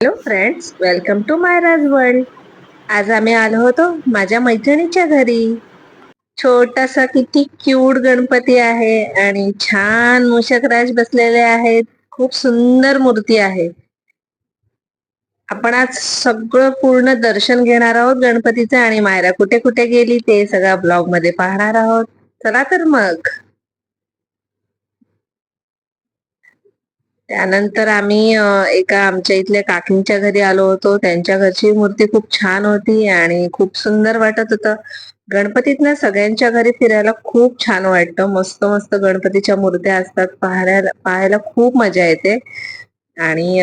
Hello friends welcome to Mayraj world आज आम्ही आलो होतो माझ्या मैत्रिणीच्या घरी. छोटासा किती क्यूट गणपती आहे आणि छान मूषकराज बसलेले आहेत. खूप सुंदर मूर्ती आहे. आपण आज सगळं पूर्ण दर्शन घेणार आहोत गणपतीचं आणि मायरा कुठे कुठे गेली ते सगळ्या ब्लॉगमध्ये पाहणार आहोत. चला तर मग. त्यानंतर आम्ही एका आमच्या इथल्या काकींच्या घरी आलो होतो. त्यांच्या घरची मूर्ती खूप छान होती आणि खूप सुंदर वाटत होतं. गणपतीत ना सगळ्यांच्या घरी फिरायला खूप छान वाटतं. मस्त मस्त गणपतीच्या मूर्त्या असतात. पाहायला पाहायला खूप मजा येते. आणि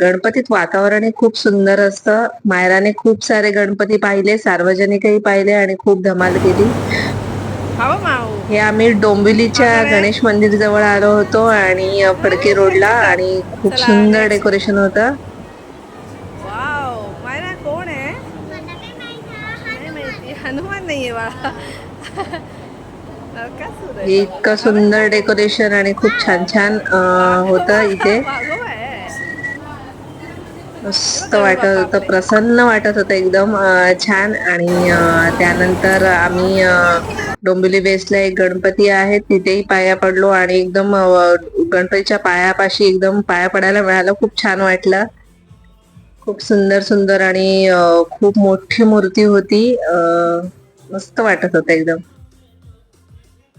गणपतीत वातावरणही खूप सुंदर असतं. मायराने खूप सारे गणपती पाहिले सार्वजनिकही पाहिले आणि खूप धमाल केली. हे आम्ही डोंबिवलीच्या गणेश मंदिर जवळ आलो होतो आणि फडके रोडला आणि खूप सुंदर. डेकोरेशन होतं. कोण आहे? हनुमान नाहीये इतकं सुंदर डेकोरेशन आणि खूप छान छान होतं इथे. मस्त वाटत होतं. प्रसन्न वाटत होतं एकदम छान. आणि त्यानंतर आम्ही डोंबिवली वेस्टला एक गणपती आहे तिथेही पाया पडलो आणि एकदम गणपतीच्या पायापाशी एकदम पाया पडायला मिळालं. खूप छान वाटलं. खूप सुंदर सुंदर आणि खूप मोठी मूर्ती होती. मस्त वाटत होतं एकदम.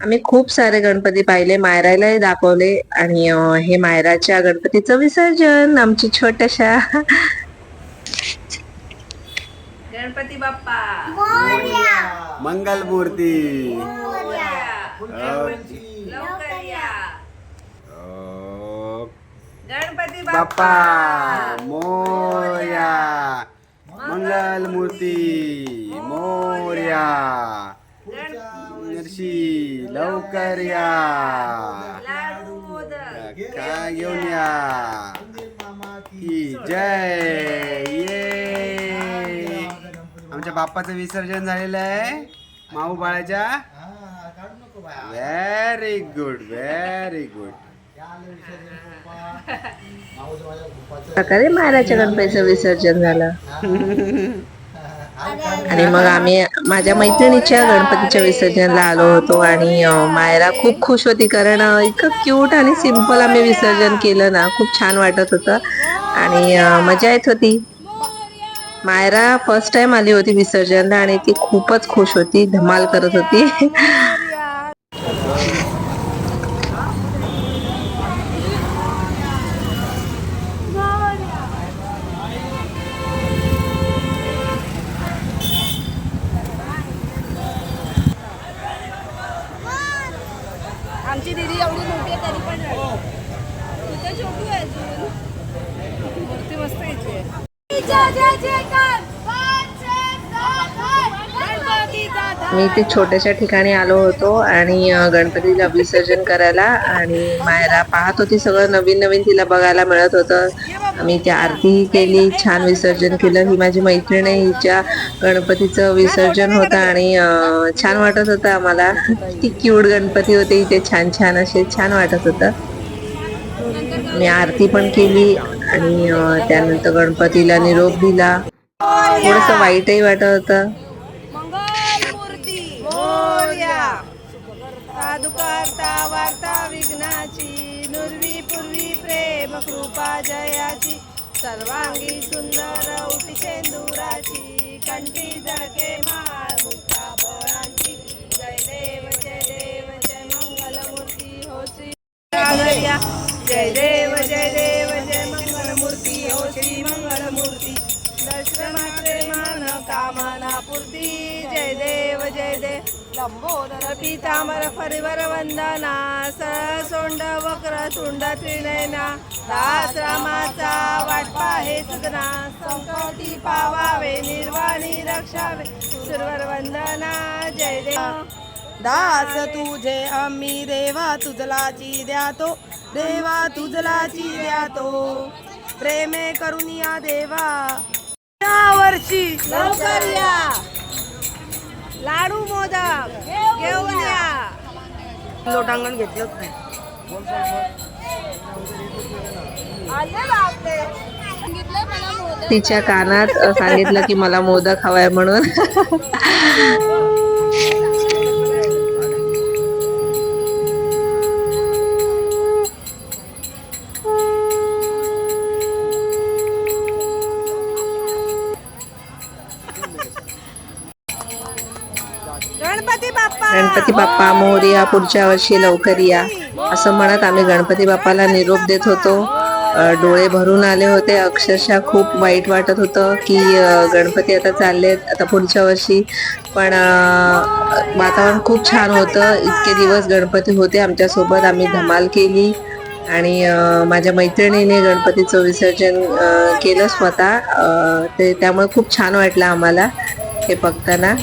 आम्ही खूप सारे गणपती पाहिले मायरालाही दाखवले आणि हे मायराच्या गणपतीचं विसर्जन आमची छोट्याशा. गणपती बाप्पा. मंगलमूर्ती लवकर या अ, गणपती बाप्पा. मोर्या. मंगलमूर्ती मोर्या. नरशी. लवकर या. लाडू मोदक. काय घेऊन या. की जय. ये. आमच्या बाप्पाचं विसर्जन झालेलं आहे. माऊ बाळाच्या. व्हेरी गुड व्हेरी गुड प्रकारे मायराच्या गणपतीचं विसर्जन झालं? आणि मग आम्ही माझ्या मैत्रिणीच्या गणपतीच्या विसर्जनला आलो होतो आणि मायरा खूप खुश होती कारण इतकं क्यूट आणि सिंपल आम्ही विसर्जन केलं ना. खूप छान वाटत होतं. आणि मजा येत होती. मायरा फर्स्ट टाइम आली होती विसर्जनला आणि ती खूपच खुश होती धमाल करत होती. आमची दिदी एवढी मोठी आहे तरी पण. तुझं छोटू आहे अजून. मूर्ती मस्त यायची आहे मी इथे छोट्याशा ठिकाणी आलो होतो आणि गणपतीला विसर्जन करायला आणि मायरा पाहत होती सगळं. नवीन नवीन तिला बघायला मिळत होतं. आम्ही त्या आरती केली छान विसर्जन केलं. ही माझी मैत्रीण आहे हिच्या गणपतीचं विसर्जन होतं आणि छान वाटत होतं आम्हाला. किती क्यूट गणपती होते इथे छान छान असे छान वाटत होतं. मी आरती पण केली आणि त्यानंतर गणपतीला निरोप दिला. थोडंसं वाईटही वाटत होतं. साधुकारता वार्ता विघ्नाची नुर्वी पूर्वी प्रेम कृपा जयाची सर्वांगी सुंदर उटी शेंदुराची कंठी जळके माळ मुक्ता जय देव जय देव जय मंगल मूर्ती हो जय देव जय देव जय मंगल मूर्ती हो श्री मंगल मूर्ती दर्शनाचे मान कामना पूर्ती जय देव जय देव. लंबोदर पीतांबर परिवर वंदना सोंड वक्र तुंड त्रिनयना दास रामाचा वाटपा हे सुदना संकटी पावावे निर्वाणी रक्षावे सुरवर वंदना जय देव. दास तुझे आम्ही देवा तुझलाची द्यातो देवा तुझलाची द्यातो. प्रेमे करून या देवा. या वर्षी लवकर या. लाडू मोदक घेऊन या. लोटांगण घेतलंच नाही. आले बापरे. सांगितलं मला मोदक तिच्या कानात सांगितलं की मला मोदक हवाय म्हणून. गणपती बाप्पा. गणपती बाप्पा मोरया पुढच्या वर्षी लवकर या. असं म्हणत आम्ही गणपती बाप्पाला निरोप देत होतो. डोळे भरून आले होते. अक्षरशः खूप वाईट वाटत होतं की गणपती आता चाललेत आता पुढच्या वर्षी. पण वातावरण खूप छान होतं. इतके दिवस गणपती होते. आमच्यासोबत आम्ही धमाल केली. आणि माझ्या मैत्रिणीने गणपतीचं विसर्जन केलं स्वतः. ते त्यामुळे खूप छान वाटलं आम्हाला. हे बघताना.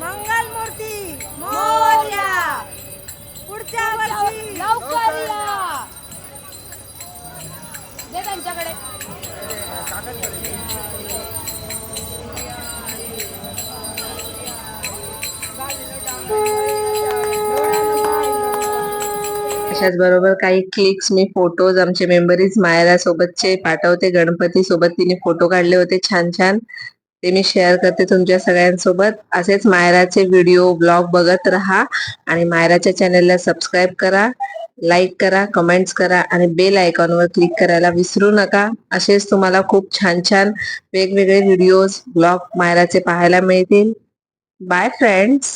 मंगल मूर्ती मोर्या. पुढच्या वर्षी. लवकर या. दे त्यांच्याकडे. अशाच बरोबर काही क्लिक्स मी फोटोज आमचे मेंबरीज मायरा सोबतचे पाठवते. गणपती सोबत तिने फोटो काढले होते छान छान. ते मी शेअर करते तुमच्या सगळ्यांसोबत. असेच मायराचे व्हिडिओ ब्लॉग बघत राहा आणि मायराच्या चॅनलला सबस्क्राईब करा लाईक करा कमेंट्स करा आणि बेल आयकॉनवर क्लिक करायला विसरू नका. असेच तुम्हाला खूप छान छान वेगवेगळे व्हिडिओज ब्लॉग मायराचे पाहायला मिळतील. Bye friends